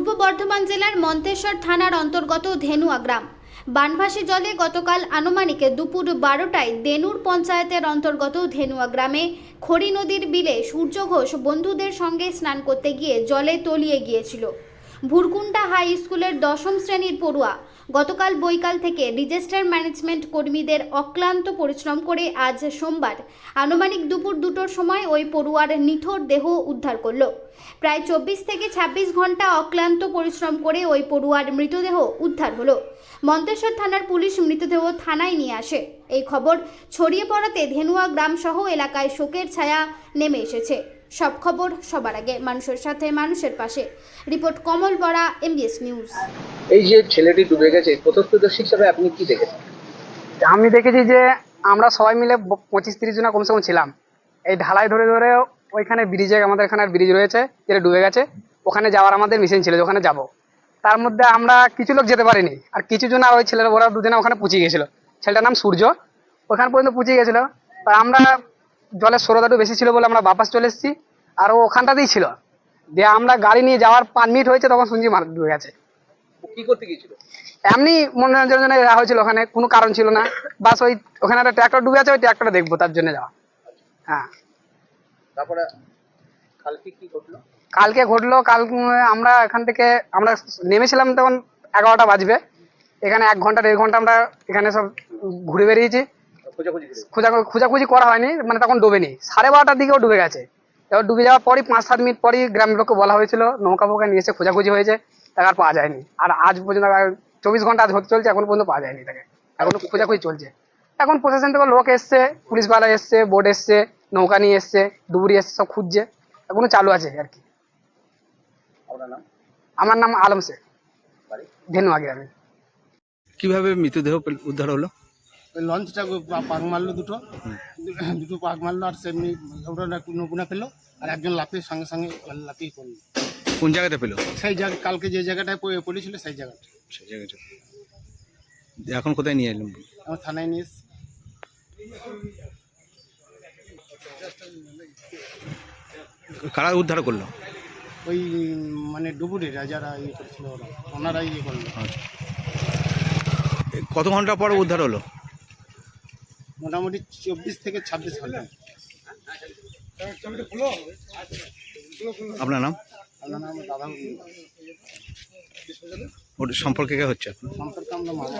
পূর্ব বর্ধমান জেলার মন্তেশ্বর থানার অন্তর্গত ধেনুয়া গ্রাম। বানভাসি জলে গতকাল আনুমানিকে দুপুর বারোটায় দেনুর পঞ্চায়েতের অন্তর্গত ধেনুয়া গ্রামে খড়ি নদীর বিলে সূর্য ঘোষ বন্ধুদের সঙ্গে স্নান করতে গিয়ে জলে তলিয়ে গিয়েছিল। ভুরকুন্ডা হাই স্কুলের দশম শ্রেণির পড়ুয়া। গতকাল বৈকাল থেকে ডিজাস্টার ম্যানেজমেন্ট কর্মীদের অক্লান্ত পরিশ্রম করে আজ সোমবার আনুমানিক দুপুর দুটোর সময় ওই পড়ুয়ার নিথর দেহ উদ্ধার করল। প্রায় চব্বিশ থেকে ২৬ ঘণ্টা অক্লান্ত পরিশ্রম করে ওই পড়ুয়ার মৃতদেহ উদ্ধার হলো। মন্তেশ্বর থানার পুলিশ মৃতদেহ থানায় নিয়ে আসে। এই খবর ছড়িয়ে পড়াতে ধেনুয়া গ্রাম সহ এলাকায় শোকের ছায়া নেমে এসেছে। সব খবর সবার আগে মানুষের সাথে মানুষের পাশে। রিপোর্ট কমল বড়া এমবিএস নিউজ এই যে ছেলেটি ডুবে গেছে প্রত্যক্ষদর্শী হিসাবে আপনি কি দেখেছেন? আমি দেখেছি যে আমরা সবাই মিলে পঁচিশ তিরিশ জন কমসে কম ছিলাম। এই ঢালাই ধরে ধরে ওইখানে ব্রিজে আমাদের এখানে ব্রিজ রয়েছে যেটা ডুবে গেছে। ওখানে যাওয়ার আমাদের মিশন ছিল যে ওখানে যাব। তার মধ্যে আমরা কিছু লোক যেতে পারিনি আর কিছু জন আর ওই ছেলেরা ওরা দুজনে ওখানে পুচিয়ে গেছিল। ছেলেটার নাম সূর্য ওখানে পর্যন্ত পুচিয়ে গেছিল। তা আমরা জলের স্রোতাটু বেশি ছিল বলে আমরা বাপাস চলে এসেছি। আর ও ওখানটাতেই ছিল। দিয়ে আমরা গাড়ি নিয়ে যাওয়ার পাঁচ মিনিট হয়েছে তখন শুনছি মার ডুবে গেছে। কি করতে গিয়েছিল? এমনি মনোরঞ্জনের জন্য যাওয়া হয়েছিল ওখানে কোনো কারণ ছিল না। বাস ওই ওখানে একটা ট্র্যাক্টর ডুবে আছে ওই ট্র্যাক্টরটা দেখব তার জন্য যাওয়া। হ্যাঁ। তারপরে কালকে কি ঘটলো? কালকে ঘটলো কাল আমরা এখান থেকে আমরা নেমেছিলাম তখন এগারোটা বাজবে। এখানে এক ঘণ্টা দেড় ঘণ্টা আমরা এখানে সব ঘুরে বেরিয়েছি খোঁজা খোঁজাখুঁজি করা হয়নি মানে তখন ডুবেনি। সাড়ে বারোটার দিকেও ডুবে গেছে। এবার ডুবে যাওয়ার পরই পাঁচ সাত মিনিট পরই গ্রামের লোককে বলা হয়েছিল নৌকা ফৌকা নিয়ে এসে খোঁজাখুঁজি হয়েছে তাকে আর পাওয়া যায়নি। আর আজ পর্যন্ত চব্বিশ ঘণ্টা আজ হতে চলছে এখন পর্যন্ত পাওয়া যায়নি তাকে। এখন খোঁজাখুঁজি চলছে। এখন প্রশাসন থেকে লোক এসছে পুলিশওয়ালা এসছে বোট এসছে নৌকা নিয়ে এসছে ডুবুরি এসছে সব খুঁজছে এখনও চালু আছে আর কি। আমার নাম আলম শেখ। বাড়ি? ধেনু আগে আমি কীভাবে মৃতদেহ উদ্ধার হলো? ওই লঞ্চটা পা- পাক মারলো দুটো। দুটো পাক মারলো আর সেমনি ওটা নগুনা পেল আর একজন লাফিয়ে সঙ্গে সঙ্গে লাফিয়ে করল কোন জায়গাতে পেল? সেই জায়গা কালকে যে জায়গাটায় পড়ে- পড়েছিল সেই জায়গাটা। সেই জায়গাটা। এখন কোথায় নিয়ে এলাম আমার থানায় নিয়ে। কারা উদ্ধার করল? ওই মানে ডুবুরিরা যারা ইয়ে করেছিল ওরা। ওনারাই ইয়ে করল। আচ্ছা। কত ঘণ্টা পর উদ্ধার হলো? মোটামুটি চব্বিশ থেকে ছাব্বিশ ঘণ্টা। আপনার নাম? আপনার নাম দাদা সম্পর্কে কে হচ্ছে সম্পর্কে আমরা মারা